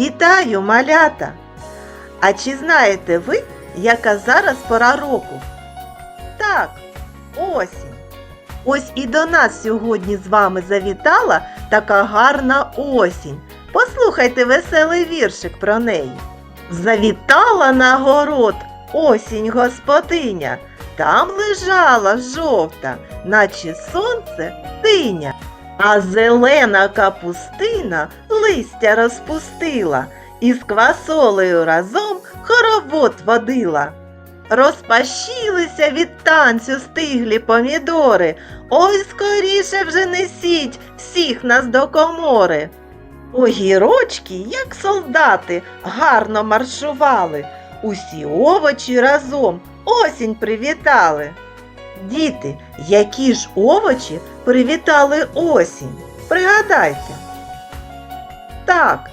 Вітаю, малята! А чи знаєте ви, яка зараз пора року? Так, осінь. Ось і до нас сьогодні з вами завітала така гарна осінь. Послухайте веселий віршик про неї. Завітала на город осінь господиня, там лежала жовта, наче сонце синя. А зелена капустина листя розпустила і з квасолею разом хоровод водила. Розпашілися від танцю стиглі помідори. Ой, скоріше вже несіть всіх нас до комори. Огірочки, як солдати, гарно маршували. Усі овочі разом осінь привітали. Діти, які ж овочі привітали осінь? Пригадайте. Так,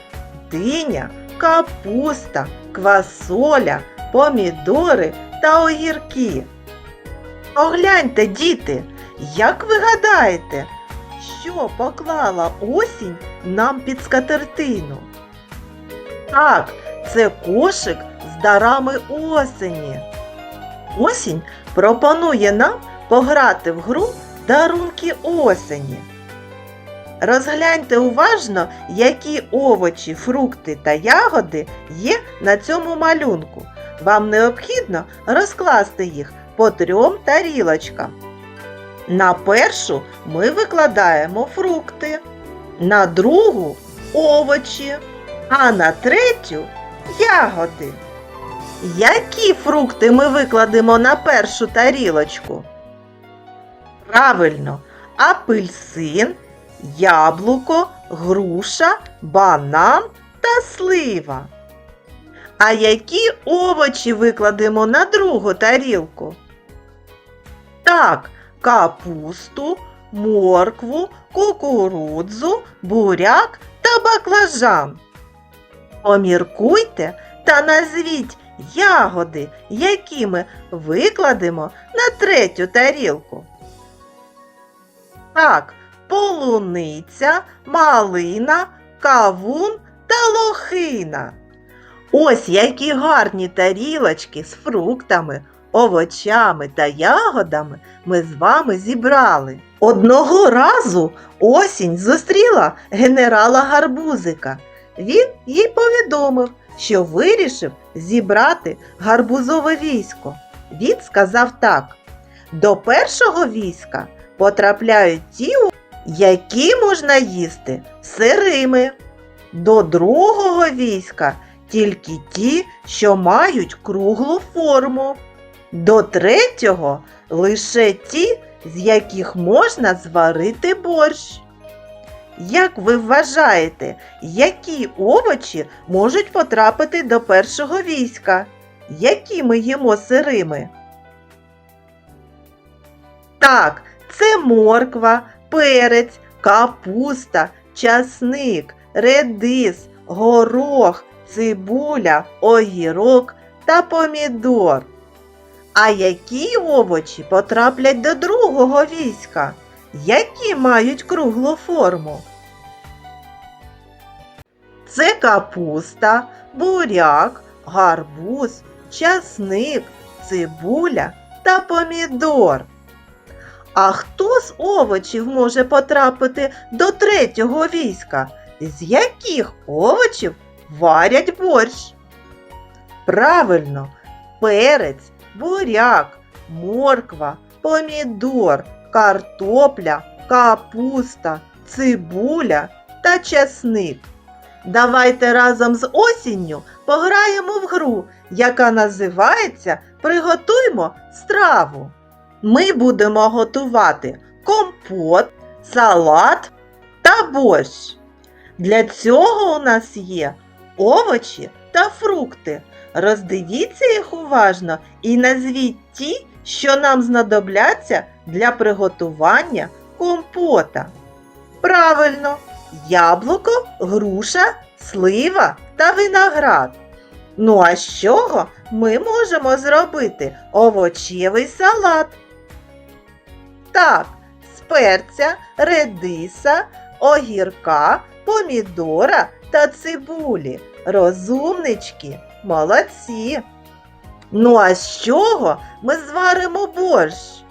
диня, капуста, квасоля, помідори та огірки. Погляньте, діти, як ви гадаєте, що поклала осінь нам під скатертину? Так, це кошик з дарами осені. Осінь пропонує нам пограти в гру дарунки осені. Розгляньте уважно, які овочі, фрукти та ягоди є на цьому малюнку. Вам необхідно розкласти їх по трьом тарілочкам. На першу ми викладаємо фрукти, на другу овочі, а на третю ягоди. Які фрукти ми викладемо на першу тарілочку? Правильно, апельсин, яблуко, груша, банан та слива. А які овочі викладемо на другу тарілку? Так, капусту, моркву, кукурудзу, буряк та баклажан. Поміркуйте та назвіть ягоди, які ми викладемо на третю тарілку. Так, полуниця, малина, кавун та лохина. Ось які гарні тарілочки з фруктами, овочами та ягодами ми з вами зібрали. Одного разу осінь зустріла генерала гарбузика. Він їй повідомив, що вирішив зібрати гарбузове військо. Він сказав так: до першого війська потрапляють ті, які можна їсти сирими. До другого війська тільки ті, що мають круглу форму. До третього лише ті, з яких можна зварити борщ. Як ви вважаєте, які овочі можуть потрапити до першого війська? Які ми їмо сирими? Так, це морква, перець, капуста, часник, редис, горох, цибуля, огірок та помідор. А які овочі потраплять до другого війська? Які мають круглу форму? Це капуста, буряк, гарбуз, часник, цибуля та помідор. А хто з овочів може потрапити до третього війська? З яких овочів варять борщ? Правильно, перець, буряк, морква, помідор, картопля, капуста, цибуля та часник. Давайте разом з осінню пограємо в гру, яка називається Приготуймо страву. Ми будемо готувати компот, салат та борщ. Для цього у нас є овочі та фрукти. Роздивіться їх уважно і назвіть ті, що нам знадобляться для приготування компота. Правильно, яблуко, груша, слива та виноград. Ну а з чого ми можемо зробити овочевий салат? Так, з перця, редиса, огірка, помідора та цибулі. Розумнички, молодці. Ну а з чого ми зваримо борщ?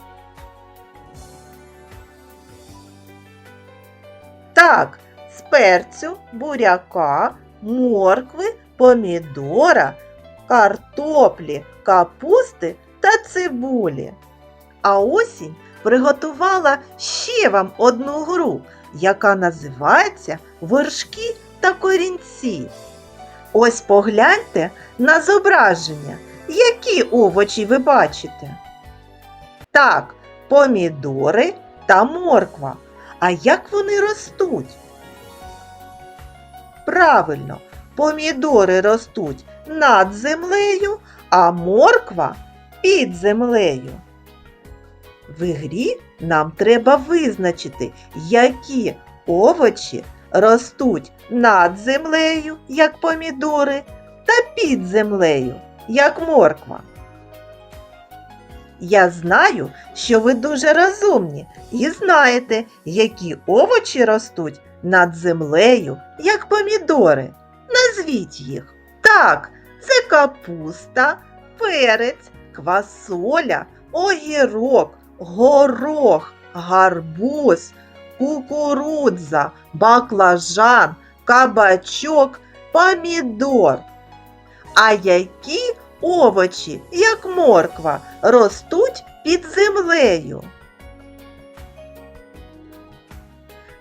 Так, з перцю, буряка, моркви, помідора, картоплі, капусти та цибулі. А осінь приготувала ще вам одну гру, яка називається Вершки та корінці. Ось погляньте на зображення, які овочі ви бачите. Так, помідори та морква. А як вони ростуть? Правильно, помідори ростуть над землею, а морква під землею. В грі нам треба визначити, які овочі ростуть над землею, як помідори, та під землею, як морква. Я знаю, що ви дуже розумні і знаєте, які овочі ростуть над землею, як помідори. Назвіть їх. Так, це капуста, перець, квасоля, огірок, горох, гарбуз, кукурудза, баклажан, кабачок, помідор. А які овочі, як морква, ростуть під землею?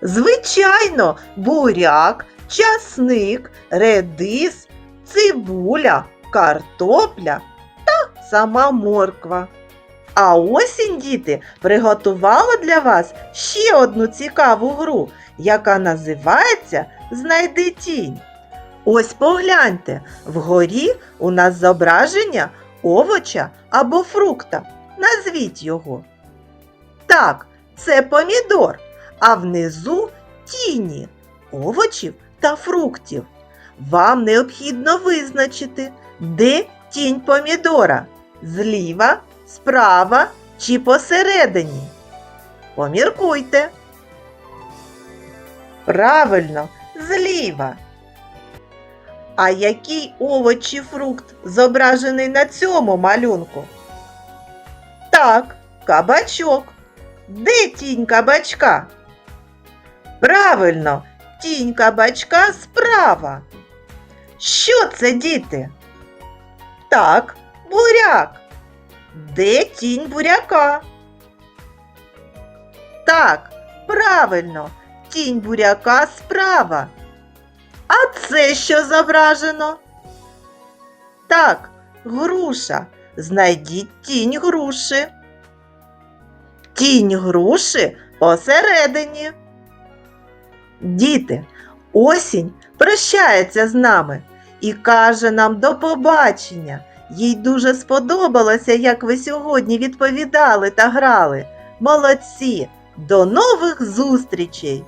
Звичайно, буряк, часник, редис, цибуля, картопля та сама морква. А осінь, діти, приготувала для вас ще одну цікаву гру, яка називається Знайди тінь. Ось погляньте, вгорі у нас зображення овоча або фрукта. Назвіть його. Так, це помідор, а внизу тіні овочів та фруктів. Вам необхідно визначити, де тінь помідора зліва, справа чи посередині. Поміркуйте. Правильно, зліва. А який овоч чи фрукт зображений на цьому малюнку? Так, кабачок. Де тінь кабачка? Правильно, тінь кабачка справа. Що це, діти? Так, буряк. Де тінь буряка? Так, правильно, тінь буряка справа. А це що зображено? Так, груша. Знайдіть тінь груші. Тінь груші посередині. Діти, осінь прощається з нами і каже нам до побачення. Їй дуже сподобалося, як ви сьогодні відповідали та грали. Молодці! До нових зустрічей!